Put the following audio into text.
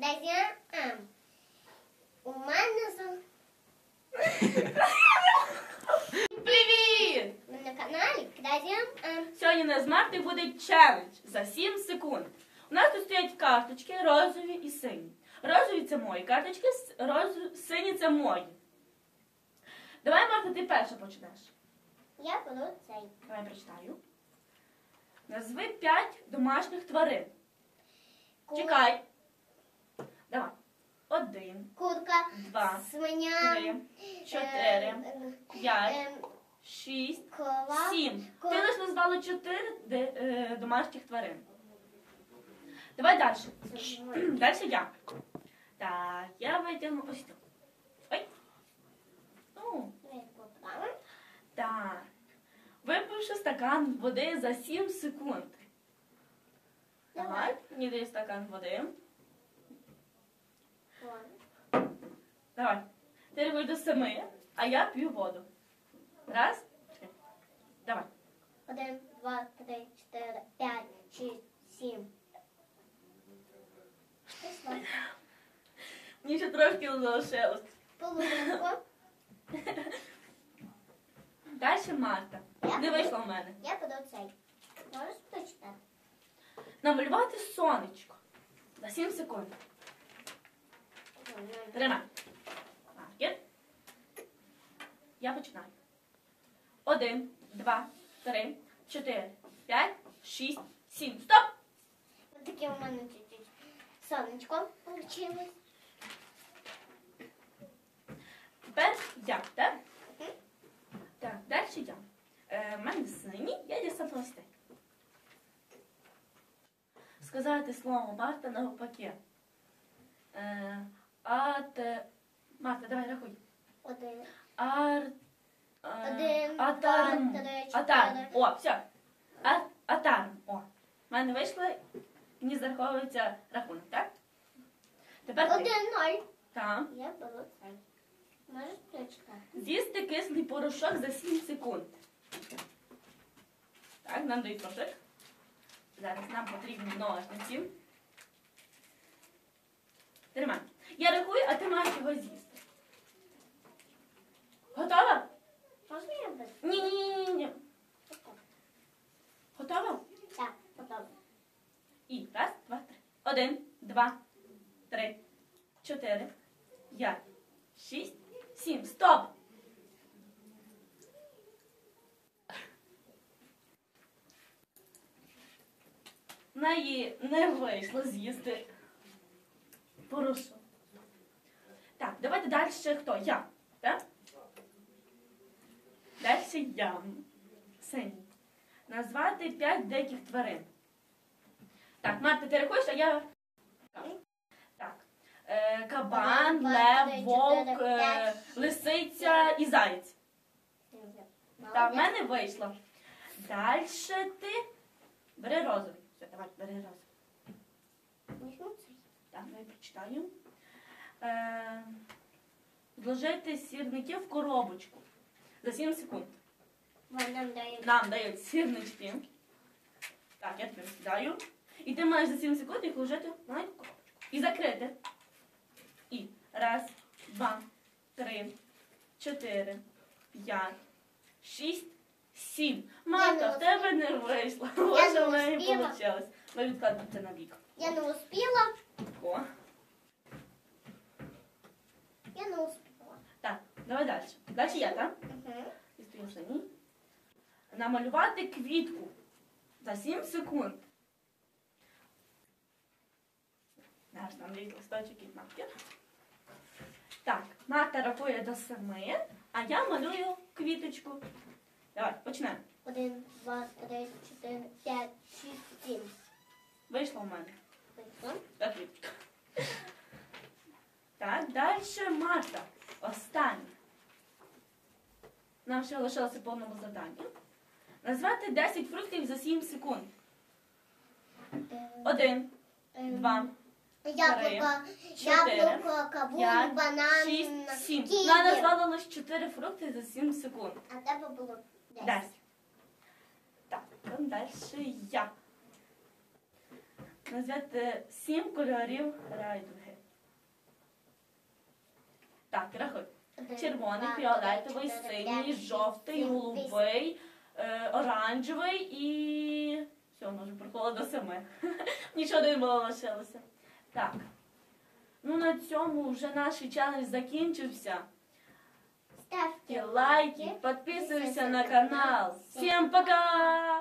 Князя М. У. Привіт! Ми на каналі Князя М. Сьогодні на Марти буде челендж за 7 секунд. У нас тут стоять карточки розові і сині. Розові це мої карточки, роз... сині це мої. Давай, Марта, ти перша почнеш. Я беру цей. Давай прочитаю. Назви 5 домашніх тварин. Ку- Чекай. Один, Курка, два, свиня, три, е, чотири, е, п'ять, е, шість, сім. Ти лише назвала чотири домашніх тварин. Давай далі. Далі я. Так, я витягну ось тут. Ой. Ну, так. Випивши стакан води за 7 секунд. Давай, мені дай стакан води. Давай. Ти рахуй до семи, а я п'ю воду. Раз, три. Давай. Один, два, три, чотири, п'ять, шість, сім. Пішла. Мені ще трошки залишилось. Половинку. Далі Марта. Я Не вийшло в мене. Я буду цей. Можеш прочитати? Намалювати сонечко. За 7 секунд. Тримай. Маркер. Я починаю. Один, два, три, чотири, п'ять, шість, сім. Стоп! Таке у мене чуть-чуть сонечко вийшло. Тепер я, так? Так, далі я. Е, в мене синій, я дістав листи. Сказати слово Марта навпаки. Е, ат... Марта, давай рахуй. Один. Ар... Один, атарм. два, три, Атарм. чотири. О, все. А, атарм. О. В мене вийшло, мені зараховується рахунок, так? Тепер ти. Один ноль. Так. Я беру цей. Можеш прочитати? З'їсти кислий порошок за 7 секунд. Так, нам дають порошок. Зараз нам потрібні ножниці. Тримай. Я рахую, І раз, два, три. Один, два, три, чотири, п'ять, шість, сім. Стоп! Неї не вийшло з'їсти порошок. Так, давайте далі хто? Я. Так? Далі я. Синій. Назвати п'ять диких тварин. Так, Марта, ти рахуєш, а я. Так. Е, кабан, лев, вовк, е, лисиця і заєць. Так, в мене вийшло. Далі ти. Бери розовий. Все, давай, бери розовий. Так, я прочитаю. Е, зложити сірники в коробочку. За 7 секунд. Нам дають сірнички. Так, я тобі розкидаю. І ти маєш за 7 секунд їх вложити в маленьку коробочку. І закрити. І раз, два, три, чотири, п'ять, шість, сім. Марта, в тебе не вийшло. Ось в неї вийшло. Ми відкладемо це на бік. Я не успіла. О. Я не успіла. Так, давай далі. Далі я, так? Угу. І стою самі. Намалювати квітку за 7 секунд. Наш дають листочок і маркер. Так, Марта рахує до 7, а я малюю квіточку. Давай, почнемо. Один, два, три, чотири, п'ять, шість, сім. Вийшло в мене. Вийшло. Квіточка. Так, далі Марта. Останнє. Нам ще лишилося повному завданню. Назвати 10 фруктів за 7 секунд. Один, Ем, два, Яблуко, чотири, яблуко, кавун, банан, шість, сім. ківі. Вона назвала лише 4 фрукти за 7 секунд. А в тебе було десять. Десять. Так, далі я. назвете сім кольорів райдуги. Так, рахуй. Один, Червоний, два, фіолетовий, чотири, синій, жовтий, сім, голубий, е, оранжевий і. Все, воно вже проходило до семи. Нічого не було лишилося. Так. Ну на цьому вже наш челендж закінчився. Ставте Ставьте лайки, підписуйтесь на канал. Всем пока!